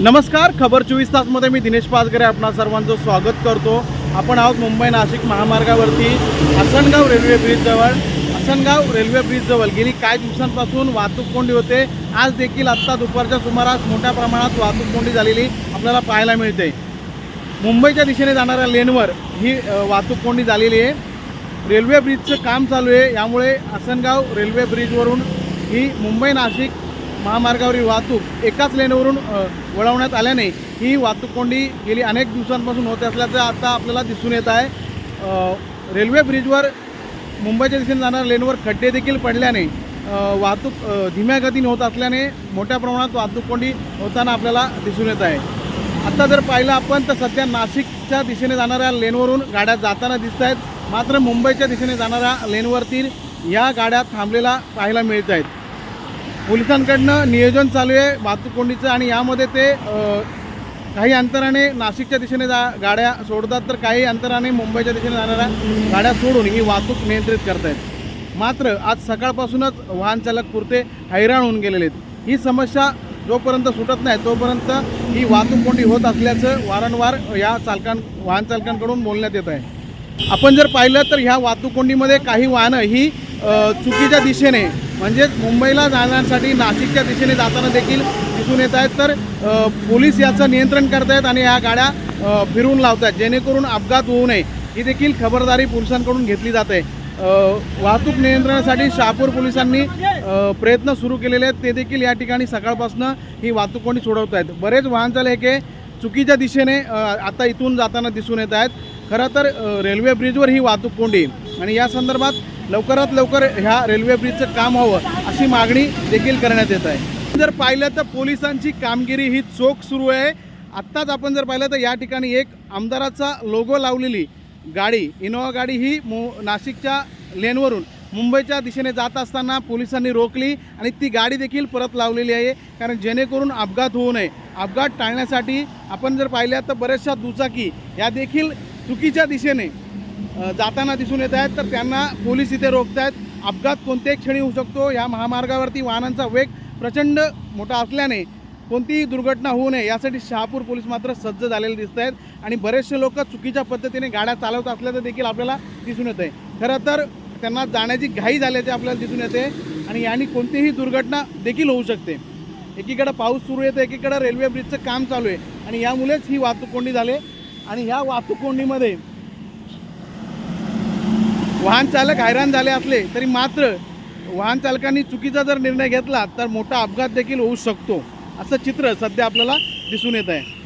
नमस्कार खबर चोवीस तासमध्ये मी दिनेश पाचगरे आपणा सर्वांचं स्वागत करतो. आपण आहोत मुंबई नाशिक महामार्गावरती आसनगाव रेल्वे ब्रिजजवळ आसनगाव रेल्वे ब्रिजजवळ गेली काही दिवसांपासून वाहतूक कोंडी होते. आज देखील आत्ता दुपारच्या सुमारास मोठ्या प्रमाणात वाहतूक कोंडी झालेली आपल्याला पाहायला मिळते. मुंबईच्या दिशेने जाणाऱ्या लेनवर ही वाहतूक कोंडी झालेली आहे. रेल्वे ब्रिजचं काम चालू आहे. यामुळे आसनगाव रेल्वे ब्रिजवरून ही मुंबई नाशिक महामार्गावरील वाहतूक एकाच लेनवरून वळवण्यात आल्याने ही वाहतूक कोंडी गेली अनेक दिवसांपासून होत असल्याचं आता आपल्याला दिसून येत आहे. रेल्वे ब्रिजवर मुंबईच्या दिशेने जाणाऱ्या लेनवर खड्डे देखील पडल्याने वाहतूक धीम्या गतीने होत असल्याने मोठ्या प्रमाणात वाहतूक कोंडी होताना आपल्याला दिसून येत आहे. आत्ता जर पाहिलं आपण तर सध्या नाशिकच्या दिशेने जाणाऱ्या लेनवरून गाड्या जाताना दिसत आहेत. मात्र मुंबईच्या दिशेने जाणाऱ्या लेनवरती या गाड्या थांबलेला पाहायला मिळत आहेत. पोलिसांकडनं नियोजन चालू आहे वाहतूक कोंडीचं आणि यामध्ये ते काही अंतराने नाशिकच्या दिशेने जा गाड्या सोडतात तर काही अंतराने मुंबईच्या दिशेने जाणाऱ्या गाड्या सोडून ही वाहतूक नियंत्रित करतायत. मात्र आज सकाळपासूनच वाहन चालक पुरते हैराण होऊन गेलेले आहेत. ही समस्या जोपर्यंत सुटत नाही तोपर्यंत ही वाहतूक कोंडी होत असल्याचं वारंवार या चालकां वाहन चालकांकडून बोलण्यात येत आहे. आपण जर पाहिलं तर ह्या वाहतूक कोंडीमध्ये काही वाहनं ही चुकीच्या दिशेने म्हणजेच मुंबईला जाण्यासाठी नाशिकच्या दिशेने जाताना देखील दिसून येत आहेत. तर पोलीस याचं नियंत्रण करतायत आणि ह्या गाड्या फिरून लावत लावतात जेणेकरून अपघात होऊ नये ही देखील खबरदारी पोलिसांकडून घेतली जाते. वाहतूक नियंत्रणासाठी शहापूर पोलिसांनी प्रयत्न सुरू केलेले आहेत. ते देखील या ठिकाणी सकाळपासून ही वाहतूक कोणी सोडवत आहेत बरेच वाहन चालक हे चुकीच्या दिशेने आता इथून जाताना दिसून येत आहेत. खरं तर रेल्वे ब्रिजवर ही वाहतूक कोंडी आणि या संदर्भात लवकरात लवकर ह्या रेल्वे ब्रिजचं काम व्हावं अशी मागणी देखील करण्यात येत आहे. जर पाहिलं तर पोलिसांची कामगिरी ही चोख सुरू आहे. आत्ताच आपण जर पाहिलं तर या ठिकाणी एक आमदाराचा लोगो लावलेली गाडी इनोवा गाडी ही मु नाशिकच्या लेनवरून मुंबईच्या दिशेने जात असताना पोलिसांनी रोखली आणि ती गाडी देखील परत लावलेली आहे. कारण जेणेकरून अपघात होऊ नये. अपघात टाळण्यासाठी आपण जर पाहिल्या तर बऱ्याचशा दुचाकी या देखील चुकीच्या दिशेने जाताना दिसून येत आहेत तर त्यांना पोलीस इथे रोखत आहेत अपघात कोणत्याही क्षणी होऊ शकतो. या महामार्गावरती वाहनांचा वेग प्रचंड मोठा असल्याने कोणतीही दुर्घटना होऊ नये. यासाठी शहापूर पोलीस मात्र सज्ज झालेले दिसत आहेत आणि बरेचसे लोक चुकीच्या पद्धतीने गाड्या चालवत असल्याचं देखील आपल्याला दिसून येत आहे खरं तर त्यांना जाण्याची घाई झाल्याचे आपल्याला दिसून येते आणि याने कोणतीही दुर्घटना देखील होऊ शकते. एकीकडं पाऊस सुरू येतो एकीकडं रेल्वे ब्रिजचं काम चालू आहे आणि यामुळेच ही वाहतूक कोंडी झाली आणि ह्या वाहतूक कोंडीमध्ये वाहन चालक हैराण झाले असले तरी मात्र वाहन चालकांनी चुकीचा जर निर्णय घेतला तर मोठा अपघात देखील होऊ शकतो. असं चित्र सध्या आपल्याला दिसून येत आहे.